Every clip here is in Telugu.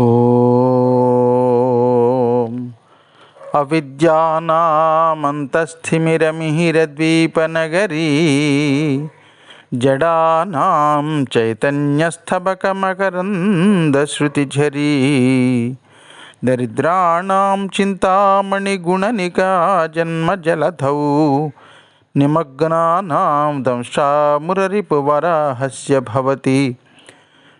ॐ अविद्यानामन्तस्थिमिरमिहिरद्वीपनगरी जडानां चैतन्यस्तबकमकरन्दश्रुतिझरी दरिद्राणां चिन्तामणिगुणनिका जन्मजलधौ निमग्नानां दंशामुररिपुवराहस्य भवति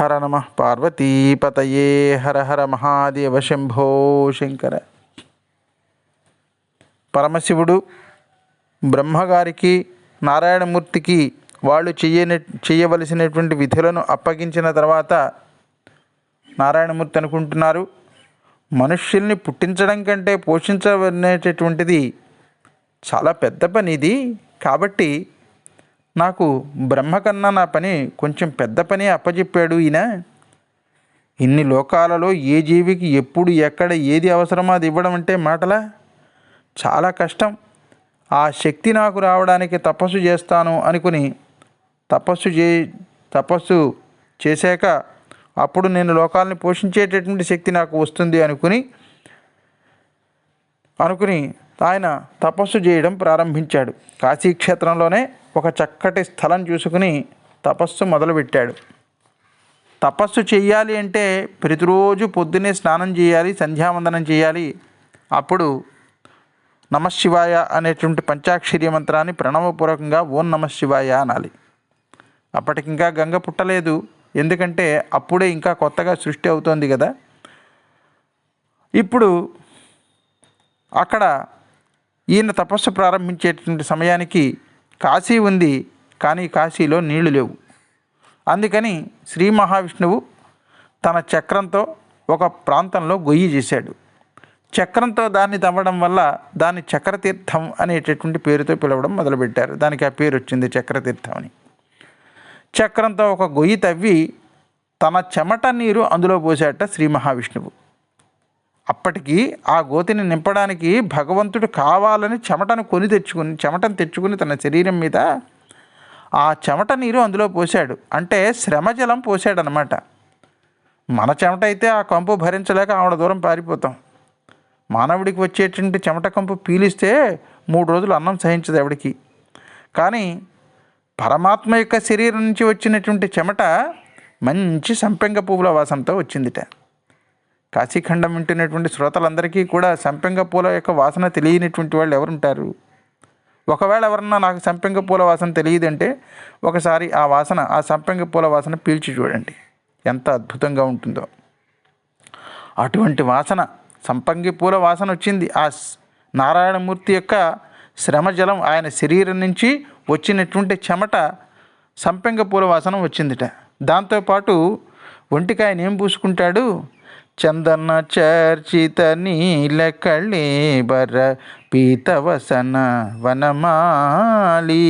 హర నమ పార్వతీపతయే హర హర మహాదేవ శంభో శంకర. పరమశివుడు బ్రహ్మగారికి నారాయణమూర్తికి వాళ్ళు చెయ్యని చేయవలసినటువంటి విధులను అప్పగించిన తర్వాత నారాయణమూర్తి అనుకుంటున్నారు మనుష్యుల్ని పుట్టించడం కంటే పోషించవనేటటువంటిది చాలా పెద్ద పని ఇది కాబట్టి నాకు బ్రహ్మ కన్నా నా పని కొంచెం పెద్ద పని అప్పచెప్పాడు ఈయన. ఇన్ని లోకాలలో ఏ జీవికి ఎప్పుడు ఎక్కడ ఏది అవసరమో అది ఇవ్వడం అంటే మాటలా? చాలా కష్టం. ఆ శక్తి నాకు రావడానికి తపస్సు చేస్తాను అనుకుని తపస్సు చే తపస్సు చేశాక అప్పుడు నేను లోకాలని పోషించేటటువంటి శక్తి నాకు వస్తుంది అనుకుని అనుకుని ఆయన తపస్సు చేయడం ప్రారంభించాడు. కాశీక్షేత్రంలోనే ఒక చక్కటి స్థలం చూసుకుని తపస్సు మొదలుపెట్టాడు. తపస్సు చేయాలి అంటే ప్రతిరోజు పొద్దున్నే స్నానం చేయాలి సంధ్యావందనం చేయాలి. అప్పుడు నమశివాయ అనేటువంటి పంచాక్షరి మంత్రాన్ని ప్రణవపూర్వకంగా ఓం నమశివాయ అనాలి. అప్పటికింకా గంగ పుట్టలేదు. ఎందుకంటే అప్పుడే ఇంకా కొత్తగా సృష్టి అవుతోంది కదా. ఇప్పుడు అక్కడ ఈయన తపస్సు ప్రారంభించేటువంటి సమయానికి కాశీ ఉంది కానీ కాశీలో నీళ్ళు లేవు. అందుకని శ్రీ మహావిష్ణువు తన చక్రంతో ఒక ప్రాంతంలో గొయ్యి చేశాడు. చక్రంతో దాన్ని తవ్వడం వల్ల దాన్ని చక్రతీర్థం అనేటటువంటి పేరుతో పిలవడం మొదలుపెట్టారు. దానికి ఆ పేరు వచ్చింది చక్రతీర్థం అని. చక్రంతో ఒక గొయ్యి తవ్వి తన చెమట నీరు అందులో పోసాట శ్రీ మహావిష్ణువు. అప్పటికి ఆ గోతిని నింపడానికి భగవంతుడు కావాలని చెమటను కొని తెచ్చుకుని చెమటను తెచ్చుకుని తన శరీరం మీద ఆ చెమట నీరు అందులో పోశాడు. అంటే శ్రమజలం పోశాడు అనమాట మన చెమట అయితే ఆ కంపు భరించలేక ఆవిడ దూరం పారిపోతాం. మానవుడికి వచ్చేటువంటి చెమట కంపు పీలిస్తే మూడు రోజులు అన్నం సహించదు ఆవిడికి. కానీ పరమాత్మ యొక్క శరీరం నుంచి వచ్చినటువంటి చెమట మంచి సంపెంగ పువ్వుల వాసంతో వచ్చిందిట. కాశీఖండం వింటున్నటువంటి శ్రోతలందరికీ కూడా సంపెంగ పూల యొక్క వాసన తెలియనటువంటి వాళ్ళు ఎవరుంటారు? ఒకవేళ ఎవరన్నా నాకు సంపెంగ పూల వాసన తెలియదంటే ఒకసారి ఆ వాసన ఆ సంపెంగ పూల వాసన పీల్చి చూడండి. ఎంత అద్భుతంగా ఉంటుందో. అటువంటి వాసన సంపంగి పూల వాసన వచ్చింది. ఆ నారాయణమూర్తి యొక్క శ్రమజలం ఆయన శరీరం నుంచి వచ్చినటువంటి చెమట సంపెంగ పూల వాసన వచ్చిందిట. దాంతోపాటు ఒంటికి ఆయన ఏం పూసుకుంటాడు? చందన చర్చిత నీల కళేబర పీతవసన వనమాలి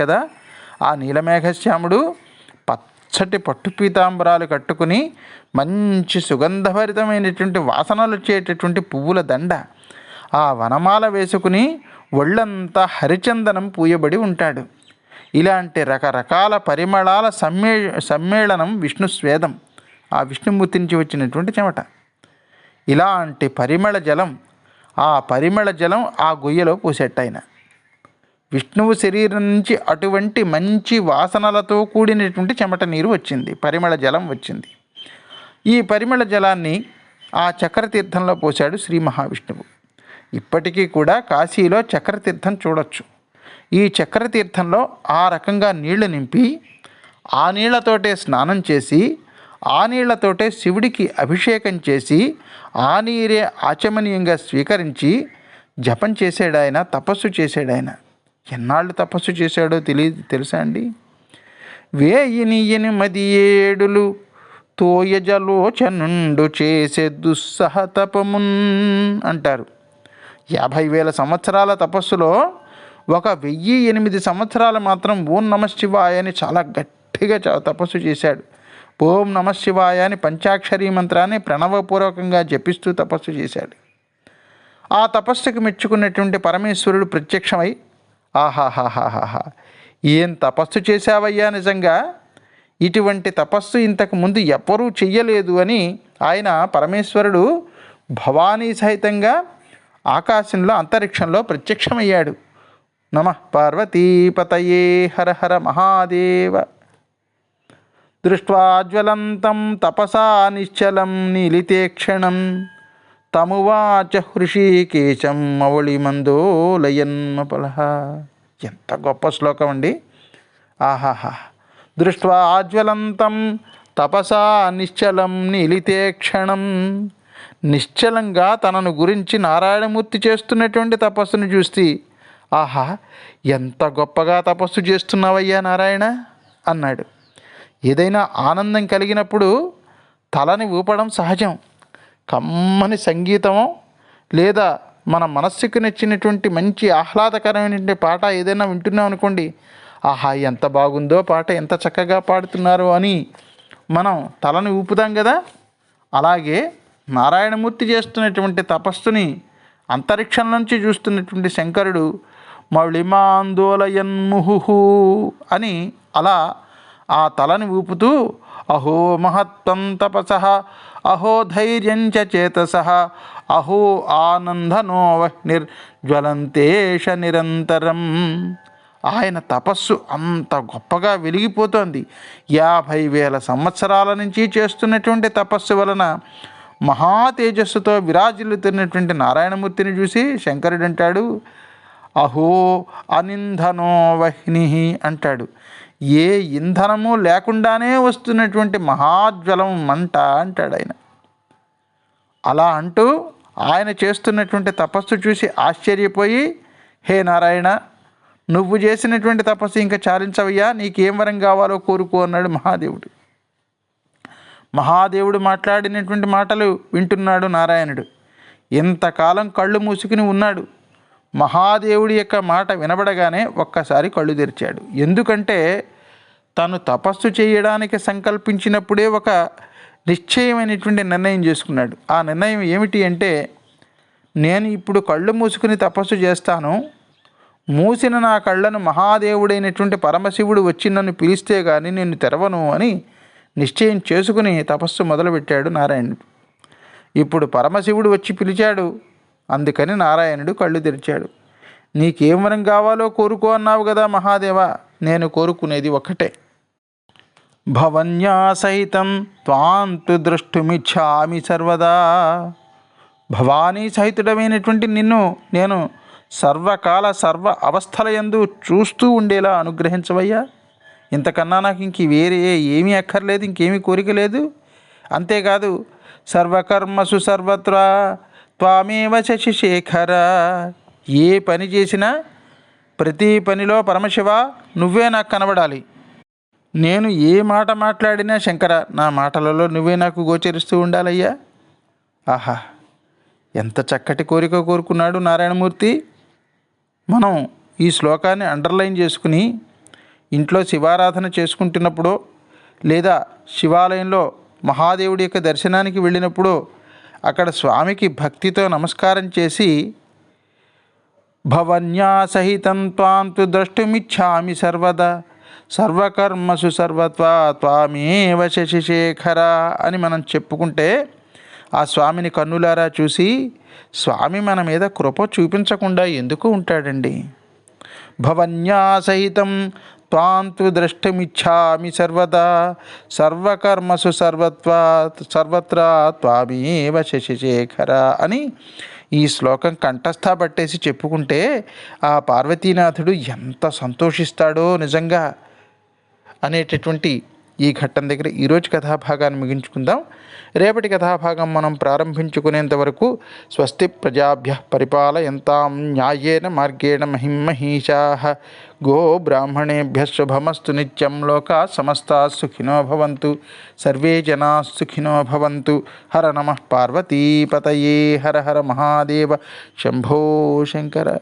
కదా? ఆ నీలమేఘశ్యాముడు పచ్చటి పట్టు పీతాంబరాలు కట్టుకుని మంచి సుగంధభరితమైనటువంటి వాసనలు వచ్చేటటువంటి పువ్వుల దండ. ఆ వనమాల వేసుకుని ఒళ్ళంతా హరిచందనం పూయబడి ఉంటాడు. ఇలాంటి రకరకాల పరిమళాల సమ్మే సమ్మేళనం విష్ణు స్వేదం. ఆ విష్ణుమూర్తి నుంచి వచ్చినటువంటి చెమట. ఇలాంటి పరిమళ జలం ఆ పరిమళ జలం ఆ గొయ్యలో పూసేట ఆయన విష్ణువు శరీరం నుంచి అటువంటి మంచి వాసనలతో కూడినటువంటి చెమట నీరు వచ్చింది పరిమళ జలం వచ్చింది. ఈ పరిమళ జలాన్ని ఆ చక్రతీర్థంలో పోశాడు శ్రీ మహావిష్ణువు. ఇప్పటికీ కూడా కాశీలో చక్రతీర్థం చూడొచ్చు. ఈ చక్రతీర్థంలో ఆ రకంగా నీళ్ళు నింపి ఆ నీళ్ళతోటే స్నానం చేసి ఆ నీళ్ళతోటే శివుడికి అభిషేకం చేసి ఆ నీరే ఆచమనీయంగా స్వీకరించి జపం చేసాడాయన తపస్సు చేసాడాయన. ఎన్నాళ్ళు తపస్సు చేశాడో తెలియదు తెలుసా అండి? వేయిని మది ఏడులు తోయజలోచనుండు చేసే దుస్సహ తపమున్ అంటారు. యాభై వేల సంవత్సరాల తపస్సులో ఒక వెయ్యి ఎనిమిది సంవత్సరాలు మాత్రం ఓం నమ శివాయ అని చాలా గట్టిగా చ- తపస్సు చేశాడు. ఓం నమ శివాయ అని పంచాక్షరీ మంత్రాన్ని ప్రణవపూర్వకంగా జపిస్తూ తపస్సు చేశాడు. ఆ తపస్సుకు మెచ్చుకున్నటువంటి పరమేశ్వరుడు ప్రత్యక్షమై ఆహాహాహాహాహా ఏం తపస్సు చేశావయ్యా నిజంగా? ఇటువంటి తపస్సు ఇంతకు ముందు ఎవ్వరూ చెయ్యలేదు అని ఆయన పరమేశ్వరుడు భవానీ సహితంగా ఆకాశంలో అంతరిక్షంలో ప్రత్యక్షమయ్యాడు. నమ పార్వతీపతయే హర హర మహాదేవ. దృష్ట్వాజ్వలంతం తపసా నిశ్చలం నిలితే క్షణం తమువాచ హృషీకేశం అవళిమందోలయన్మపలహ. ఎంత గొప్ప శ్లోకం అండి. ఆహాహా. దృష్ట్వా ఆజ్వలంతం తపసా నిశ్చలం నిలితే క్షణం నిశ్చలంగా తనను గురించి నారాయణమూర్తి చేస్తున్నటువంటి తపస్సును చూసి ఆహా ఎంత గొప్పగా తపస్సు చేస్తున్నావయ్యా నారాయణ అన్నాడు. ఏదైనా ఆనందం కలిగినప్పుడు తలని ఊపడం సహజం. కమ్మని సంగీతం లేదా మన మనస్సుకు నచ్చినటువంటి మంచి ఆహ్లాదకరమైనటువంటి పాట ఏదైనా వింటున్నాం అనుకోండి ఆహా ఎంత బాగుందో పాట ఎంత చక్కగా పాడుతున్నారో అని మనం తలని ఊపుతాం కదా. అలాగే నారాయణమూర్తి చేస్తున్నటువంటి తపస్సుని అంతరిక్షం నుంచి చూస్తున్నటువంటి శంకరుడు మౌళిమాందోలయన్ముహు అని అలా ఆ తలని ఊపుతూ అహో మహత్వం తపస అహో ధైర్యం చేతస అహో ఆనందనో నిర్జ్వలంతేష నిరంతరం. ఆయన తపస్సు అంత గొప్పగా వెలిగిపోతోంది. యాభై వేల సంవత్సరాల నుంచి చేస్తున్నటువంటి తపస్సు వలన మహా తేజస్సుతో విరాజిల్లుతున్నటువంటి నారాయణమూర్తిని చూసి శంకరుడు అంటాడు అహో అనింధనో వహ్ని అంటాడు. ఏ ఇంధనము లేకుండానే వస్తున్నటువంటి మహాజ్వలం మంట అంటాడు ఆయన. అలా అంటూ ఆయన చేస్తున్నటువంటి తపస్సు చూసి ఆశ్చర్యపోయి హే నారాయణ నువ్వు చేసినటువంటి తపస్సు ఇంకా చాలించవయ్యా నీకేం వరం కావాలో కోరుకో అన్నాడు మహాదేవుడు. మహాదేవుడు మాట్లాడినటువంటి మాటలు వింటున్నాడు నారాయణుడు. ఇంతకాలం కళ్ళు మూసుకుని ఉన్నాడు. మహాదేవుడి యొక్క మాట వినబడగానే ఒక్కసారి కళ్ళు తెరిచాడు. ఎందుకంటే తను తపస్సు చేయడానికి సంకల్పించినప్పుడే ఒక నిశ్చయమైనటువంటి నిర్ణయం చేసుకున్నాడు. ఆ నిర్ణయం ఏమిటి అంటే నేను ఇప్పుడు కళ్ళు మూసుకుని తపస్సు చేస్తాను. మూసిన నా కళ్ళను మహాదేవుడైనటువంటి పరమశివుడు వచ్చి నన్ను పిలిస్తే కానీ నేను తెరవను అని నిశ్చయం చేసుకుని తపస్సు మొదలుపెట్టాడు నారాయణుడు. ఇప్పుడు పరమశివుడు వచ్చి పిలిచాడు అందుకని నారాయణుడు కళ్ళు తెరిచాడు. నీకేం వరం కావాలో కోరుకో అన్నావు కదా మహాదేవా నేను కోరుకునేది ఒక్కటే. భవన్యాసహితం త్వాంతు ద్రష్టుమిచ్చామి సర్వదా. భవానీ సహితుడమైనటువంటి నిన్ను నేను సర్వకాల సర్వ అవస్థల యందు చూస్తూ ఉండేలా అనుగ్రహించవయ్యా. ఇంతకన్నా నాకు ఇంక వేరే ఏమీ అక్కర్లేదు ఇంకేమీ కోరిక లేదు. అంతేకాదు సర్వకర్మసు సర్వత్రా త్వామేవ శశిశేఖర ఏ పని చేసినా ప్రతి పనిలో పరమశివ నువ్వే నాకు కనబడాలి. నేను ఏ మాట మాట్లాడినా శంకర నా మాటలలో నువ్వే నాకు గోచరిస్తూ ఉండాలయ్యా. ఆహా ఎంత చక్కటి కోరిక కోరుకున్నాడు నారాయణమూర్తి. మనం ఈ శ్లోకాన్ని అండర్లైన్ చేసుకుని ఇంట్లో శివారాధన చేసుకుంటున్నప్పుడు లేదా శివాలయంలో మహాదేవుడి యొక్క దర్శనానికి వెళ్ళినప్పుడు అక్కడ స్వామికి భక్తితో నమస్కారం చేసి భవన్యా సహితం ద్రష్టుమిచ్చామి సర్వదా సర్వకర్మసు సర్వత్వా త్వామేవ శశిశేఖర అని మనం చెప్పుకుంటే ఆ స్వామిని కన్నులారా చూసి స్వామి మన మీద కృప చూపించకుండా ఎందుకు ఉంటాడండి? భవన్యా త్వాంతు త్వాం సర్వదా సర్వకర్మసు సర్వత్వా సర్వత్రా త్వామేవ శశిశేఖర అని ఈ శ్లోకం కంఠస్థ పట్టేసి చెప్పుకుంటే ఆ పార్వతీనాథుడు ఎంత సంతోషిస్తాడో నిజంగా అనేటటువంటి ఈ ఘట్టం దగ్గర ఈరోజు కథాభాగాన్ని ముగించుకుందాం. రేపటి కథాభాగం మనం ప్రారంభించుకునేంత వరకు స్వస్తి ప్రజాభ్య పరిపాలయంతాం న్యాయేన మార్గేణ మహిమహీషా. గో బ్రాహ్మణేభ్య శుభమస్తు నిత్యం లోకా సమస్తా సుఖినో భవంతు. సర్వే జనా సుఖినో భవంతు. హర నమ పార్వతీపతయే. హర హర మహాదేవ. శంభో శంకర.